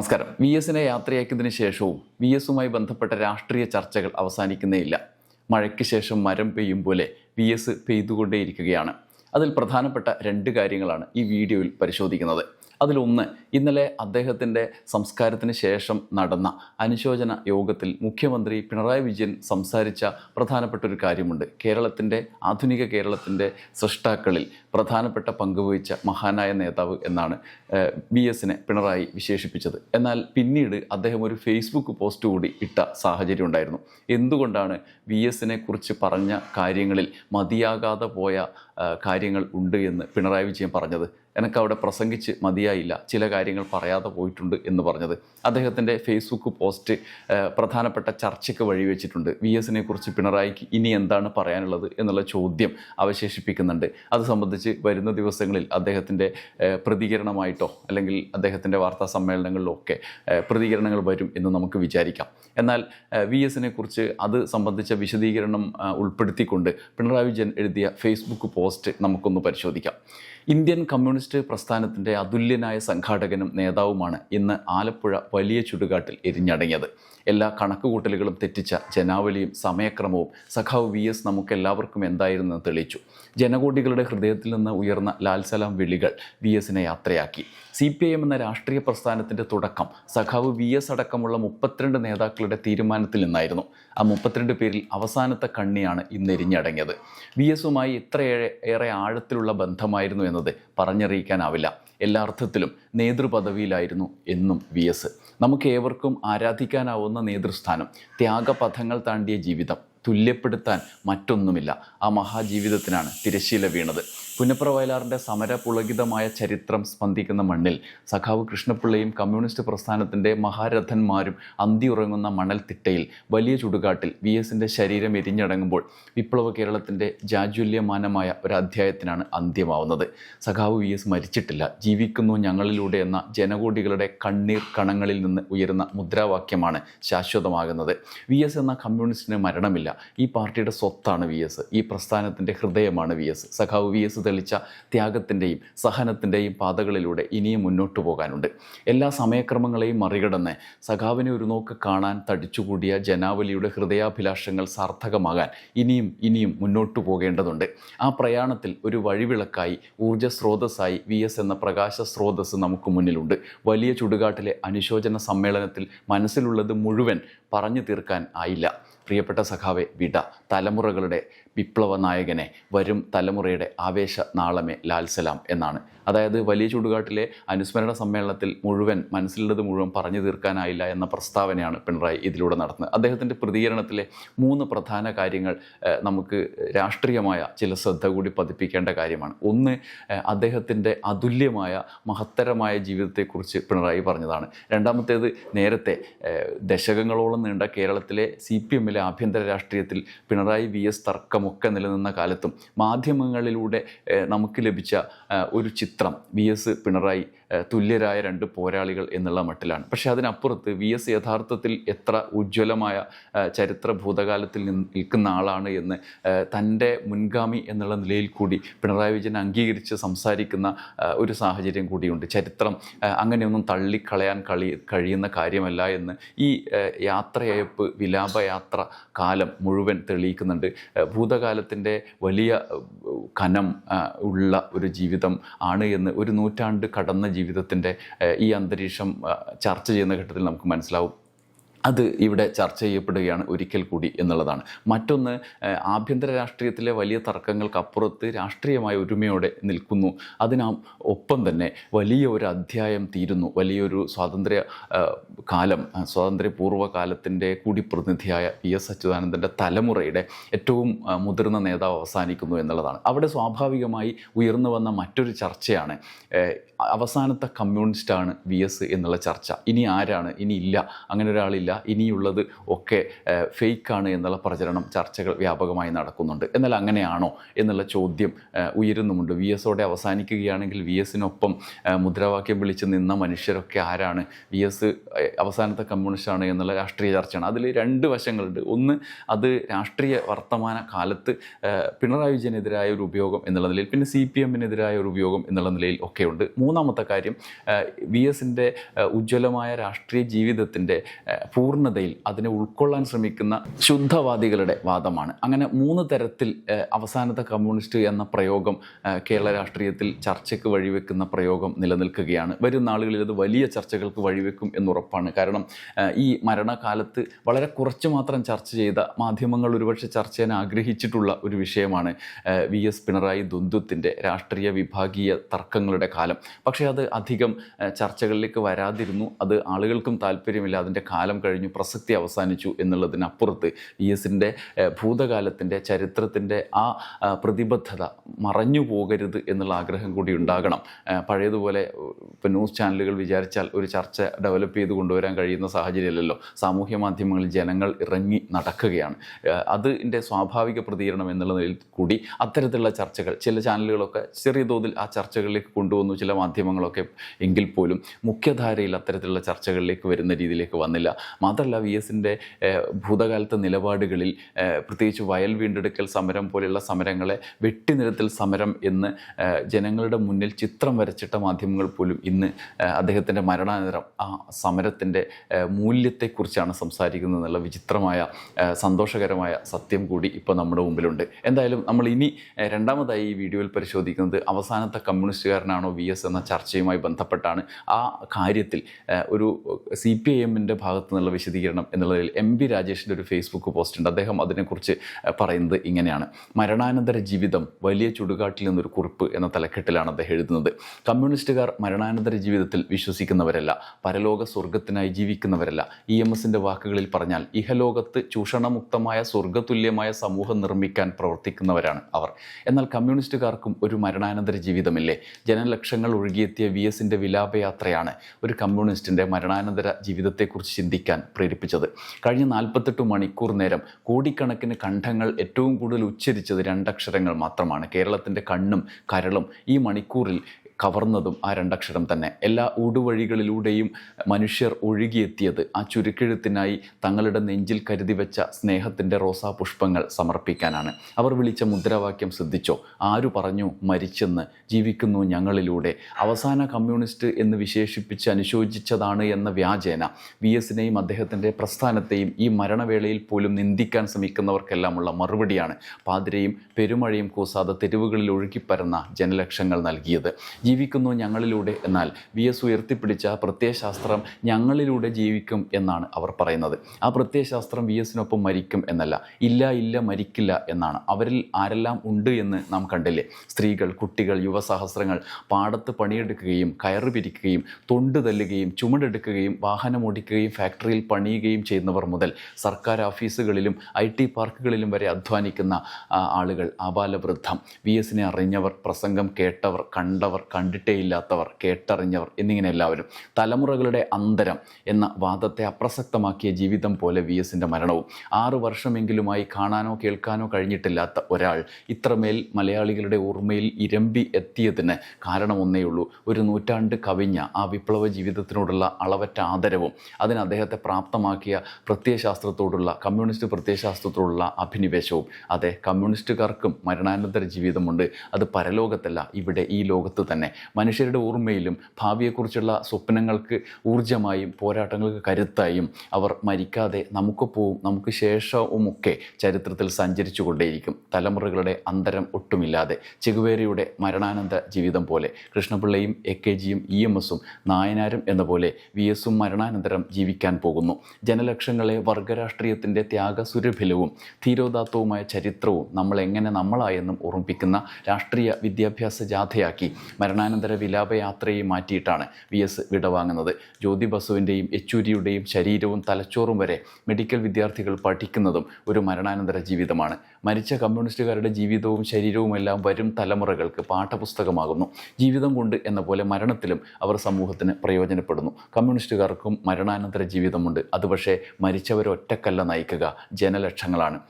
നമസ്കാരം. വി എസിനെ യാത്രയാക്കിയതിന് ശേഷവും വി എസുമായി ബന്ധപ്പെട്ട രാഷ്ട്രീയ ചർച്ചകൾ അവസാനിക്കുന്നേയില്ല. മഴയ്ക്ക് ശേഷം മരം പെയ്യും പോലെ വി എസ് പെയ്തുകൊണ്ടേയിരിക്കുകയാണ്. അതിൽ പ്രധാനപ്പെട്ട രണ്ട് കാര്യങ്ങളാണ് ഈ വീഡിയോയിൽ പരിശോധിക്കുന്നത്. അതിലൊന്ന് ഇന്നലെ അദ്ദേഹത്തിന്റെ സംസ്കാരത്തിന് ശേഷം നടന്ന അനുശോചന യോഗത്തിൽ മുഖ്യമന്ത്രി പിണറായി വിജയൻ സംസാരിച്ച പ്രധാനപ്പെട്ട ഒരു കാര്യമുണ്ട്. കേരളത്തിന്റെ ആധുനിക കേരളത്തിന്റെ സൃഷ്ടാക്കളിൽ പ്രധാനപ്പെട്ട പങ്കുവഹിച്ച മഹാനായ നേതാവ് എന്നാണ് ബി എസിനെ പിണറായി വിശേഷിപ്പിച്ചത്. എന്നാൽ പിന്നീട് അദ്ദേഹം ഒരു ഫേസ്ബുക്ക് പോസ്റ്റ് കൂടി ഇട്ട സാഹചര്യം ഉണ്ടായിരുന്നു. എന്തുകൊണ്ടാണ് വി എസിനെ കുറിച്ച് പറഞ്ഞ കാര്യങ്ങളിൽ മതിയാകാതെ പോയ കാര്യങ്ങൾ ഉണ്ട് എന്ന് പിണറായി വിജയൻ പറഞ്ഞത്? എനിക്ക് അവിടെ പ്രസംഗിച്ച് മതിയായില്ല. ചില കാര്യങ്ങൾ പറയാതെ പോയിട്ടുണ്ട് എന്ന് പറഞ്ഞത്. അദ്ദേഹത്തിന്റെ ഫേസ്ബുക്ക് പോസ്റ്റ് പ്രധാനപ്പെട്ട ചർച്ചയ്ക്ക് വഴിവെച്ചിട്ടുണ്ട് വി എസിനെ കുറിച്ച് പിണറായിക്ക് ഇനി എന്താണ് പറയാനുള്ളത് എന്നുള്ള ചോദ്യം അവശേഷിപ്പിക്കുന്നുണ്ട്. അത് സംബന്ധിച്ച് വരുന്ന ദിവസങ്ങളിൽ അദ്ദേഹത്തിന്റെ പ്രതികരണമായിട്ടോ അല്ലെങ്കിൽ അദ്ദേഹത്തിന്റെ വാർത്താ സമ്മേളനങ്ങളിലോ ഒക്കെ പ്രതികരണങ്ങൾ വരും എന്ന് നമുക്ക് വിചാരിക്കാം. എന്നാൽ വി എസിനെ കുറിച്ച് അത് സംബന്ധിച്ച വിശദീകരണം ഉൾപ്പെടുത്തിക്കൊണ്ട് പിണറായി വിജയൻ എഴുതിയ ഫേസ്ബുക്ക് പോസ്റ്റ് നമുക്കൊന്ന് പരിശോധിക്കാം. ഇന്ത്യൻ കമ്മ്യൂണിസ്റ്റ് പ്രസ്ഥാനത്തിന്റെ അതുല്യനായ സംഘാടകനും നേതാവുമാണ് ഇന്ന് ആലപ്പുഴ വലിയ ചുടുകാട്ടിൽ എരിഞ്ഞടങ്ങിയത്. എല്ലാ കണക്കുകൂട്ടലുകളും തെറ്റിച്ച ജനാവലിയും സമയക്രമവും സഖാവ് വി എസ് നമുക്കെല്ലാവർക്കും എന്തായിരുന്നെന്ന് തെളിയിച്ചു. ജനകോടികളുടെ ഹൃദയത്തിൽ നിന്ന് ഉയർന്ന ലാൽസലാം വിളികൾ വി എസിനെ യാത്രയാക്കി. സി പി ഐ എം എന്ന രാഷ്ട്രീയ പ്രസ്ഥാനത്തിന്റെ തുടക്കം സഖാവ് വി എസ് അടക്കമുള്ള മുപ്പത്തിരണ്ട് നേതാക്കളുടെ തീരുമാനത്തിൽ നിന്നായിരുന്നു. ആ മുപ്പത്തിരണ്ട് പേരിൽ അവസാനത്തെ കണ്ണിയാണ് ഇന്ന് എരിഞ്ഞടങ്ങിയത്. വി എസുമായി ഇത്രയേറെ ഏറെ ആഴത്തിലുള്ള ബന്ധമായിരുന്നു എന്നത് പറഞ്ഞറിയിക്കാനാവില്ല. എല്ലാ അർത്ഥത്തിലും നേതൃപദവിയിലായിരുന്നു എന്നും വി എസ്. നമുക്ക് ഏവർക്കും ആരാധിക്കാനാവുന്ന നേതൃസ്ഥാനം ത്യാഗപഥങ്ങൾ താണ്ടിയ ജീവിതം. തുല്യപ്പെടുത്താൻ മറ്റൊന്നുമില്ല. ആ മഹാജീവിതത്തിനാണ് തിരശീല വീണത്. പുന്നപ്ര വയലാറിന്റെ സമര പുളകിതമായ ചരിത്രം സ്പന്ദിക്കുന്ന മണ്ണിൽ സഖാവ് കൃഷ്ണപിള്ളയും കമ്മ്യൂണിസ്റ്റ് പ്രസ്ഥാനത്തിന്റെ മഹാരഥന്മാരും അന്തിയുറങ്ങുന്ന മണൽത്തിട്ടയിൽ വലിയ ചുടുകാട്ടിൽ വി എസിന്റെ ശരീരം എരിഞ്ഞടങ്ങുമ്പോൾ വിപ്ലവ കേരളത്തിന്റെ ജാജുല്യമാനമായ ഒരു അധ്യായത്തിനാണ് അന്ത്യമാവുന്നത്. സഖാവ് വി എസ് മരിച്ചിട്ടില്ല. ജീവിക്കുന്നു ഞങ്ങളിലൂടെ എന്ന ജനകോടികളുടെ കണ്ണീർ കണങ്ങളിൽ നിന്ന് ഉയരുന്ന മുദ്രാവാക്യമാണ് ശാശ്വതമാകുന്നത്. വി എസ് എന്ന കമ്മ്യൂണിസ്റ്റിന് മരണമില്ല. ഈ പാർട്ടിയുടെ സ്വത്താണ് വി എസ്. ഈ പ്രസ്ഥാനത്തിന്റെ ഹൃദയമാണ് വി എസ്. സഖാവ് വി എസ് തെളിച്ച ത്യാഗത്തിന്റെയും സഹനത്തിന്റെയും പാതകളിലൂടെ ഇനിയും മുന്നോട്ട് പോകാനുണ്ട്. എല്ലാ സമയക്രമങ്ങളെയും മറികടന്ന് സഖാവിനെ ഒരു നോക്ക് കാണാൻ തടിച്ചുകൂടിയ ജനാവലിയുടെ ഹൃദയാഭിലാഷങ്ങൾ സാർത്ഥകമാകാൻ ഇനിയും ഇനിയും മുന്നോട്ടു പോകേണ്ടതുണ്ട്. ആ പ്രയാണത്തിൽ ഒരു വഴിവിളക്കായി ഊർജസ്രോതസ്സായി വി എസ് എന്ന പ്രകാശ സ്രോതസ് നമുക്ക് മുന്നിലുണ്ട്. വലിയ ചുടുകാട്ടിലെ അനുശോചന സമ്മേളനത്തിൽ മനസ്സിലുള്ളത് മുഴുവൻ പറഞ്ഞു തീർക്കാൻ ആയില്ല. പ്രിയപ്പെട്ട സഖാവെ വിട. തലമുറകളുടെ വിപ്ലവ നായകനെ വരും തലമുറയുടെ ആവേശ നാളമേ ലാൽസലാം എന്നാണ്. അതായത് വലിയ ചുടുകാട്ടിലെ അനുസ്മരണ സമ്മേളനത്തിൽ മുഴുവൻ മനസ്സിലുള്ളത് മുഴുവൻ പറഞ്ഞു തീർക്കാനായില്ല എന്ന പ്രസ്താവനയാണ് പിണറായി ഇതിലൂടെ നടത്തുന്നത്. അദ്ദേഹത്തിന്റെ പ്രതികരണത്തിലെ മൂന്ന് പ്രധാന കാര്യങ്ങൾ നമുക്ക് രാഷ്ട്രീയമായ ചില ശ്രദ്ധ കൂടി പതിപ്പിക്കേണ്ട കാര്യമാണ്. ഒന്ന് അദ്ദേഹത്തിന്റെ അതുല്യമായ മഹത്തരമായ ജീവിതത്തെക്കുറിച്ച് പിണറായി പറഞ്ഞതാണ്. രണ്ടാമത്തേത് നേരത്തെ ദശകങ്ങളോളം നീണ്ട കേരളത്തിലെ സി പി എമ്മിലെ ആഭ്യന്തര രാഷ്ട്രീയത്തിൽ പിണറായി വി എസ് തർക്കമൊക്കെ നിലനിന്ന കാലത്തും മാധ്യമങ്ങളിലൂടെ നമുക്ക് ലഭിച്ച ഒരു ചിത്രം വി എസ് പിണറായി തുല്യരായ രണ്ട് പോരാളികൾ എന്നുള്ള മട്ടിലാണ്. പക്ഷേ അതിനപ്പുറത്ത് വി എസ് യഥാർത്ഥത്തിൽ എത്ര ഉജ്ജ്വലമായ ചരിത്ര ഭൂതകാലത്തിൽ നിൽക്കുന്ന ആളാണ് എന്ന് തന്റെ മുൻഗാമി എന്നുള്ള നിലയിൽ കൂടി പിണറായി വിജയൻ അംഗീകരിച്ച് സംസാരിക്കുന്ന ഒരു സാഹചര്യം കൂടിയുണ്ട്. ചരിത്രം അങ്ങനെയൊന്നും തള്ളിക്കളയാൻ കളി കഴിയുന്ന കാര്യമല്ല എന്ന് ഈ യാത്രയയപ്പ് വിലാപയാത്ര കാലം മുഴുവൻ തെളിയിക്കുന്നുണ്ട്. ഏഹ്, ഭൂതകാലത്തിന്റെ വലിയ കനം ഉള്ള ഒരു ജീവിതം ആണ് എന്ന് ഒരു നൂറ്റാണ്ട് കടന്ന ജീവിതത്തിന്റെ ഈ അന്തരീക്ഷം ചർച്ച ചെയ്യുന്ന ഘട്ടത്തിൽ നമുക്ക് മനസ്സിലാവും. അത് ഇവിടെ ചർച്ച ചെയ്യപ്പെടുകയാണ് ഒരിക്കൽ കൂടി എന്നുള്ളതാണ്. മറ്റൊന്ന് ആഭ്യന്തര രാഷ്ട്രീയത്തിലെ വലിയ തർക്കങ്ങൾക്കപ്പുറത്ത് രാഷ്ട്രീയമായ ഒരുമയോടെ നിൽക്കുന്നു. അതിനാ ഒപ്പം തന്നെ വലിയ ഒരു അധ്യായം തീരുന്നു. വലിയൊരു സ്വാതന്ത്ര്യ കാലം സ്വാതന്ത്ര്യപൂർവ കാലത്തിന്റെ കൂടി പ്രതിനിധിയായ പി എസ് അച്യുതാനന്ദന്റെ തലമുറയുടെ ഏറ്റവും മുതിർന്ന നേതാവ് അവസാനിക്കുന്നു എന്നുള്ളതാണ്. അവിടെ സ്വാഭാവികമായി ഉയർന്നു വന്ന മറ്റൊരു ചർച്ചയാണ് അവസാനത്തെ കമ്മ്യൂണിസ്റ്റാണ് വി എസ് എന്നുള്ള ചർച്ച. ഇനി ആരാണ്? ഇനി ഇല്ല. അങ്ങനെ ഒരാളില്ല. ഇല്ല. ഇനിയുള്ളത് ഒക്കെ ഫേക്കാണ് എന്നുള്ള പ്രചരണം ചർച്ചകൾ വ്യാപകമായി നടക്കുന്നുണ്ട്. എന്നാൽ അങ്ങനെയാണോ എന്നുള്ള ചോദ്യം ഉയരുന്നുമുണ്ട്. വി എസോടെ അവസാനിക്കുകയാണെങ്കിൽ വി എസിനൊപ്പം മുദ്രാവാക്യം വിളിച്ച് നിന്ന മനുഷ്യരൊക്കെ ആരാണ്? വി എസ് അവസാനത്തെ കമ്മ്യൂണിസ്റ്റാണ് എന്നുള്ള രാഷ്ട്രീയ ചർച്ചയാണ്. അതിൽ രണ്ട് വശങ്ങളുണ്ട്. ഒന്ന് അത് രാഷ്ട്രീയ വർത്തമാന കാലത്ത് പിണറായി വിജയനെതിരായ ഒരു ഉപയോഗം എന്നുള്ള നിലയിൽ പിന്നെ സി പി എമ്മിനെതിരായ ഒരു ഉപയോഗം എന്നുള്ള നിലയിൽ ഒക്കെയുണ്ട്. മൂന്നാമത്തെ കാര്യം വി എസിന്റെ ഉജ്ജ്വലമായ രാഷ്ട്രീയ ജീവിതത്തിന്റെ പൂർണതയിൽ അതിനെ ഉൾക്കൊള്ളാൻ ശ്രമിക്കുന്ന ശുദ്ധവാദികളുടെ വാദമാണ്. അങ്ങനെ മൂന്ന് തരത്തിൽ അവസാനത്തെ കമ്മ്യൂണിസ്റ്റ് എന്ന പ്രയോഗം കേരള രാഷ്ട്രീയത്തിൽ ചർച്ചയ്ക്ക് വഴിവെക്കുന്ന പ്രയോഗം നിലനിൽക്കുകയാണ്. വരും നാളുകളിൽ അത് വലിയ ചർച്ചകൾക്ക് വഴിവെക്കും എന്നുറപ്പാണ്. കാരണം ഈ മരണകാലത്ത് വളരെ കുറച്ച് മാത്രം ചർച്ച ചെയ്ത മാധ്യമങ്ങൾ ഒരുപക്ഷെ ചർച്ച ചെയ്യാൻ ആഗ്രഹിച്ചിട്ടുള്ള ഒരു വിഷയമാണ് വി എസ് പിണറായി ദ്വന്ദ്വത്തിന്റെ രാഷ്ട്രീയ വിഭാഗീയ തർക്കങ്ങളുടെ കാലം. പക്ഷേ അത് അധികം ചർച്ചകളിലേക്ക് വരാതിരുന്നു. അത് ആളുകൾക്കും താല്പര്യമില്ല. അതിന്റെ കാലം കഴിഞ്ഞു പ്രസക്തി അവസാനിച്ചു എന്നുള്ളതിനപ്പുറത്ത് വി എസിന്റെ ഭൂതകാലത്തിന്റെ ചരിത്രത്തിന്റെ ആ പ്രതിബദ്ധത മറഞ്ഞു പോകരുത് എന്നുള്ള ആഗ്രഹം കൂടി ഉണ്ടാകണം. പഴയതുപോലെ ഇപ്പോൾ ന്യൂസ് ചാനലുകൾ വിചാരിച്ചാൽ ഒരു ചർച്ച ഡെവലപ്പ് ചെയ്ത് കൊണ്ടുവരാൻ കഴിയുന്ന സാഹചര്യമല്ലല്ലോ. സാമൂഹ്യ മാധ്യമങ്ങളിൽ ജനങ്ങൾ ഇറങ്ങി നടക്കുകയാണ്. അതിന്റെ സ്വാഭാവിക പ്രതികരണം എന്നുള്ള നിലയിൽ കൂടി അത്തരത്തിലുള്ള ചർച്ചകൾ ചില ചാനലുകളൊക്കെ ചെറിയ തോതിൽ ആ ചർച്ചകളിലേക്ക് കൊണ്ടുവന്നു ചില മാധ്യമങ്ങളൊക്കെ എങ്കിൽ പോലും മുഖ്യധാരയിൽ അത്തരത്തിലുള്ള ചർച്ചകളിലേക്ക് വരുന്ന രീതിയിലേക്ക് വന്നില്ല. മാത്രമല്ല വി എസിന്റെ ഭൂതകാലത്തെ നിലപാടുകളിൽ പ്രത്യേകിച്ച് വയൽ വീണ്ടെടുക്കൽ സമരം പോലെയുള്ള സമരങ്ങളെ വെട്ടിനിരത്തൽ സമരം എന്ന് ജനങ്ങളുടെ മുന്നിൽ ചിത്രം വരച്ചിട്ട മാധ്യമങ്ങൾ പോലും ഇന്ന് അദ്ദേഹത്തിന്റെ മരണാനന്തരം ആ സമരത്തിന്റെ മൂല്യത്തെക്കുറിച്ചാണ് സംസാരിക്കുന്നത് എന്നുള്ള വിചിത്രമായ സന്തോഷകരമായ സത്യം കൂടി ഇപ്പോൾ നമ്മുടെ മുമ്പിലുണ്ട്. എന്തായാലും നമ്മൾ ഇനി രണ്ടാമതായി ഈ വീഡിയോയിൽ പരിശോധിക്കുന്നത് അവസാനത്തെ കമ്മ്യൂണിസ്റ്റുകാരനാണോ വി എസ് എന്ന ചർച്ചയുമായി ബന്ധപ്പെട്ടാണ്. ആ കാര്യത്തിൽ ഒരു സി പി ഐ എമ്മിന്റെ ഭാഗത്തു വിശദീകരണം എന്നുള്ളതിൽ എം പി രാജേഷിന്റെ ഒരു ഫേസ്ബുക്ക് പോസ്റ്റ് ഉണ്ട്. അദ്ദേഹം അതിനെക്കുറിച്ച് പറയുന്നത് ഇങ്ങനെയാണ്. മരണാനന്തര ജീവിതം വലിയ ചുടുകാട്ടിൽ നിന്നൊരു കുറിപ്പ് എന്ന തലക്കെട്ടിലാണ് അദ്ദേഹം എഴുതുന്നത്. കമ്മ്യൂണിസ്റ്റുകാർ മരണാനന്തര ജീവിതത്തിൽ വിശ്വസിക്കുന്നവരല്ല പരലോക സ്വർഗത്തിനായി ജീവിക്കുന്നവരല്ല. ഇ എം എസിന്റെ വാക്കുകളിൽ പറഞ്ഞാൽ ഇഹലോകത്ത് ചൂഷണമുക്തമായ സ്വർഗതുല്യമായ സമൂഹം നിർമ്മിക്കാൻ പ്രവർത്തിക്കുന്നവരാണ് അവർ. എന്നാൽ കമ്മ്യൂണിസ്റ്റുകാർക്കും ഒരു മരണാനന്തര ജീവിതമില്ലേ? ജനലക്ഷങ്ങൾ ഒഴുകിയെത്തിയ വി എസിന്റെ വിലാപയാത്രയാണ് ഒരു കമ്മ്യൂണിസ്റ്റിന്റെ മരണാനന്തര ജീവിതത്തെക്കുറിച്ച് ചിന്തിക്കാൻ പ്രേരിപ്പിച്ചത്. കഴിഞ്ഞ നാൽപ്പത്തെട്ട് മണിക്കൂർ നേരം കോടിക്കണക്കിന് കണ്ഠങ്ങൾ ഏറ്റവും കൂടുതൽ ഉച്ചരിച്ചത് രണ്ടക്ഷരങ്ങൾ മാത്രമാണ്. കേരളത്തിന്റെ കണ്ണും കരളും ഈ മണിക്കൂറിൽ കവർന്നതും ആ രണ്ടക്ഷരം തന്നെ. എല്ലാ ഊടുവഴികളിലൂടെയും മനുഷ്യർ ഒഴുകിയെത്തിയത് ആ ചുരുക്കെഴുത്തിനായി തങ്ങളുടെ നെഞ്ചിൽ കരുതി വെച്ച സ്നേഹത്തിന്റെ റോസാ പുഷ്പങ്ങൾ സമർപ്പിക്കാനാണ്. അവർ വിളിച്ച മുദ്രാവാക്യം ശ്രദ്ധിച്ചോ ആരു പറഞ്ഞു മരിച്ചെന്ന് ജീവിക്കുന്നു ഞങ്ങളിലൂടെ. അവസാന കമ്മ്യൂണിസ്റ്റ് എന്ന് വിശേഷിപ്പിച്ച് അനുശോചിച്ചതാണ് എന്ന വ്യാജേന. വി എസിനെയും അദ്ദേഹത്തിന്റെ പ്രസ്ഥാനത്തെയും ഈ മരണവേളയിൽ പോലും നിന്ദിക്കാൻ ശ്രമിക്കുന്നവർക്കെല്ലാമുള്ള മറുപടിയാണ് പാതിരയും പെരുമഴയും കൂസാതെ തെരുവുകളിൽ ഒഴുകിപ്പരന്ന ജനലക്ഷങ്ങൾ നൽകിയത്. ജീവിക്കുന്നു ഞങ്ങളിലൂടെ എന്നാൽ വി എസ് ഉയർത്തിപ്പിടിച്ച പ്രത്യയശാസ്ത്രം ഞങ്ങളിലൂടെ ജീവിക്കും എന്നാണ് അവർ പറയുന്നത്. ആ പ്രത്യയശാസ്ത്രം വി എസിനൊപ്പം മരിക്കും എന്നല്ല ഇല്ല ഇല്ല മരിക്കില്ല എന്നാണ്. അവരിൽ ആരെല്ലാം ഉണ്ട് എന്ന് നാം കണ്ടില്ലേ? സ്ത്രീകൾ കുട്ടികൾ യുവസഹസ്രങ്ങൾ പാടത്ത് പണിയെടുക്കുകയും കയറ് പിരിക്കുകയും തൊണ്ട് തല്ലുകയും ചുമടെടുക്കുകയും വാഹനം ഓടിക്കുകയും ഫാക്ടറിയിൽ പണിയുകയും ചെയ്യുന്നവർ മുതൽ സർക്കാർ ഓഫീസുകളിലും ഐ ടി പാർക്കുകളിലും വരെ അധ്വാനിക്കുന്ന ആളുകൾ ആബാലവൃദ്ധം. വി എസിനെ അറിഞ്ഞവർ പ്രസംഗം കേട്ടവർ കണ്ടവർ കണ്ടിട്ടേ ഇല്ലാത്തവർ കേട്ടറിഞ്ഞവർ എന്നിങ്ങനെ എല്ലാവരും. തലമുറകളുടെ അന്തരം എന്ന വാദത്തെ അപ്രസക്തമാക്കിയ ജീവിതം പോലെ വി എസിന്റെ മരണവും. ആറു വർഷമെങ്കിലുമായി കാണാനോ കേൾക്കാനോ കഴിഞ്ഞിട്ടില്ലാത്ത ഒരാൾ ഇത്രമേൽ മലയാളികളുടെ ഓർമ്മയിൽ ഇരമ്പി എത്തിയതിന് കാരണം ഒന്നേയുള്ളൂ ഒരു നൂറ്റാണ്ട് കവിഞ്ഞ ആ വിപ്ലവ ജീവിതത്തിനോടുള്ള അളവറ്റ ആദരവും അതിന് അദ്ദേഹത്തെ പ്രാപ്തമാക്കിയ പ്രത്യയശാസ്ത്രത്തോടുള്ള കമ്മ്യൂണിസ്റ്റ് പ്രത്യയശാസ്ത്രത്തോടുള്ള അഭിനിവേശവും. അതെ കമ്മ്യൂണിസ്റ്റുകാർക്കും മരണാനന്തര ജീവിതമുണ്ട്. അത് പരലോകത്തല്ല ഇവിടെ ഈ ലോകത്ത് തന്നെ. മനുഷ്യരുടെ ഓർമ്മയിലും ഭാവിയെക്കുറിച്ചുള്ള സ്വപ്നങ്ങൾക്ക് ഊർജമായും പോരാട്ടങ്ങൾക്ക് കരുത്തായും അവർ മരിക്കാതെ നമുക്ക് പോവും നമുക്ക് ശേഷവുമൊക്കെ ചരിത്രത്തിൽ സഞ്ചരിച്ചു കൊണ്ടേയിരിക്കും. തലമുറകളുടെ അന്തരം ഒട്ടുമില്ലാതെ ചെകുവേരയുടെ മരണാനന്ദ ജീവിതം പോലെ കൃഷ്ണപിള്ളയും എ കെ ജിയും ഇ എം എസും നായനാരും എന്ന പോലെ വി എസും മരണാനന്തരം ജീവിക്കാൻ പോകുന്നു. ജനലക്ഷങ്ങളെ വർഗരാഷ്ട്രീയത്തിന്റെ ത്യാഗസുരഭിലവും ധീരോദാത്തവുമായ ചരിത്രവും നമ്മൾ എങ്ങനെ നമ്മളായെന്നും ഓർമ്മിപ്പിക്കുന്ന രാഷ്ട്രീയ വിദ്യാഭ്യാസ ജാഥയാക്കി മരണാനന്തര വിലാപയാത്രയെ മാറ്റിയിട്ടാണ് വി എസ് വിടവാങ്ങുന്നത്. ജ്യോതി ബസുവിന്റെയും യെച്ചൂരിയുടെയും ശരീരവും തലച്ചോറും വരെ മെഡിക്കൽ വിദ്യാർത്ഥികൾ പഠിക്കുന്നതും ഒരു മരണാനന്തര ജീവിതമാണ്. മരിച്ച കമ്മ്യൂണിസ്റ്റുകാരുടെ ജീവിതവും ശരീരവുമെല്ലാം വരും തലമുറകൾക്ക് പാഠപുസ്തകമാകുന്നു. ജീവിതം കൊണ്ട് എന്ന പോലെ മരണത്തിലും അവർ സമൂഹത്തിന് പ്രയോജനപ്പെടുന്നു. കമ്മ്യൂണിസ്റ്റുകാർക്കും മരണാനന്തര ജീവിതമുണ്ട്. അത് പക്ഷേ മരിച്ചവരൊറ്റക്കല്ല നയിക്കുക. ജനലക്ഷങ്ങളാണ്.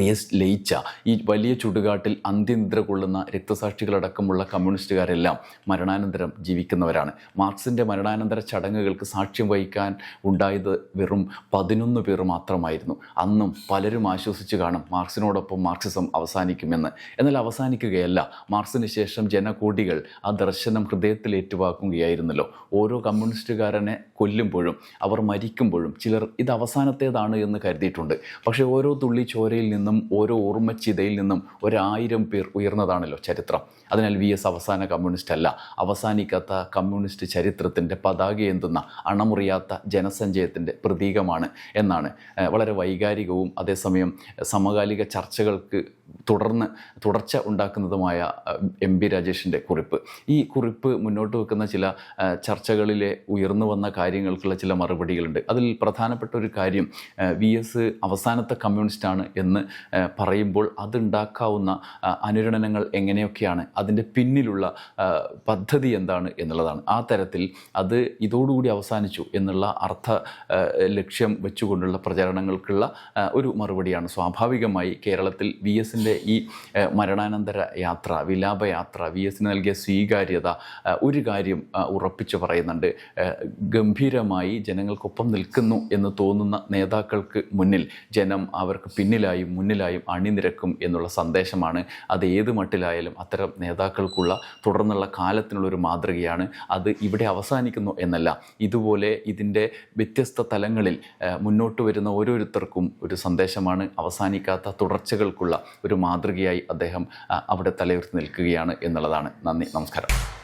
എസ് ലയിച്ച ഈ വലിയ ചുടുകാട്ടിൽ അന്ത്യനിദ്ര കൊള്ളുന്ന രക്തസാക്ഷികളടക്കമുള്ള കമ്മ്യൂണിസ്റ്റുകാരെല്ലാം മരണാനന്തരം ജീവിക്കുന്നവരാണ്. മാർക്സിന്റെ മരണാനന്തര ചടങ്ങുകൾക്ക് സാക്ഷ്യം വഹിക്കാൻ ഉണ്ടായത് വെറും പതിനൊന്ന് പേർ മാത്രമായിരുന്നു. അന്നും പലരും ആശ്വസിച്ച് കാണും മാർക്സിനോടൊപ്പം മാർക്സിസം അവസാനിക്കുമെന്ന്. എന്നാൽ അവസാനിക്കുകയല്ല മാർക്സിന് ശേഷം ജനകോടികൾ ആ ദർശനം ഹൃദയത്തിൽ ഏറ്റുവാക്കുകയായിരുന്നല്ലോ. ഓരോ കമ്മ്യൂണിസ്റ്റുകാരനെ കൊല്ലുമ്പോഴും അവർ മരിക്കുമ്പോഴും ചിലർ ഇത് അവസാനത്തേതാണ് എന്ന് കരുതിയിട്ടുണ്ട്. പക്ഷേ ഓരോ തുള്ളി ചോരയിൽ നിന്നും ഓരോ ഓർമ്മച്ചിതയിൽ നിന്നും ഒരായിരം പേർ ഉയർന്നതാണല്ലോ ചരിത്രം. അതിനാൽ വി എസ് അവസാന കമ്മ്യൂണിസ്റ്റ് അല്ല. അവസാനിക്കാത്ത കമ്മ്യൂണിസ്റ്റ് ചരിത്രത്തിന്റെ പതാകയെന്തുന്ന അണമുറിയാത്ത ജനസഞ്ചയത്തിന്റെ പ്രതീകമാണ് എന്നാണ്. വളരെ വൈകാരികവും അതേസമയം സമകാലിക ചർച്ചകൾക്ക് തുടർന്ന് തുടർച്ച ഉണ്ടാക്കുന്നതുമായ എം പി രാജേഷിന്റെ കുറിപ്പ്. ഈ കുറിപ്പ് മുന്നോട്ട് വെക്കുന്ന ചില ചർച്ചകളിലെ ഉയർന്നു വന്ന കാര്യങ്ങൾക്കുള്ള ചില മറുപടികളുണ്ട്. അതിൽ പ്രധാനപ്പെട്ട ഒരു കാര്യം വി എസ് അവസാനത്തെ കമ്മ്യൂണിസ്റ്റാണ് എന്ന് പറയുമ്പോൾ അതുണ്ടാക്കാവുന്ന അനുരണനങ്ങൾ എങ്ങനെയൊക്കെയാണ് അതിന്റെ പിന്നിലുള്ള പദ്ധതി എന്താണ് എന്നുള്ളതാണ്. ആ തരത്തിൽ അത് ഇതോടുകൂടി അവസാനിച്ചു എന്നുള്ള അർത്ഥ ലക്ഷ്യം വെച്ചുകൊണ്ടുള്ള പ്രചാരണങ്ങൾക്കുള്ള ഒരു മറുപടിയാണ്. സ്വാഭാവികമായി കേരളത്തിൽ വി എസിന്റെ ഈ മരണാനന്തര യാത്ര വിലാപയാത്ര വി എസിന് നൽകിയ സ്വീകാര്യത ഒരു കാര്യം ഉറപ്പിച്ചു പറയുന്നുണ്ട്. ഗംഭീരമായി ജനങ്ങൾക്കൊപ്പം നിൽക്കുന്നു എന്ന് തോന്നുന്ന നേതാക്കൾക്ക് മുന്നിൽ ജനം അവർക്ക് പിന്നിലായും മുന്നിലായും അണിനിരക്കും എന്നുള്ള സന്ദേശമാണ്. അത് ഏത് മട്ടിലായാലും അത്തരം നേതാക്കൾക്കുള്ള തുടർന്നുള്ള കാലത്തിനുള്ള ഒരു മാതൃകയാണ്. അത് ഇവിടെ അവസാനിക്കുന്നു എന്നല്ല. ഇതുപോലെ ഇതിന്റെ വ്യത്യസ്ത തലങ്ങളിൽ മുന്നോട്ട് വരുന്ന ഓരോരുത്തർക്കും ഒരു സന്ദേശമാണ്. അവസാനിക്കാത്ത തുടർച്ചകൾക്കുള്ള ഒരു മാതൃകയായി അദ്ദേഹം അവിടെ തലയുർത്തി നിൽക്കുകയാണ് എന്നുള്ളതാണ്. നന്ദി നമസ്കാരം.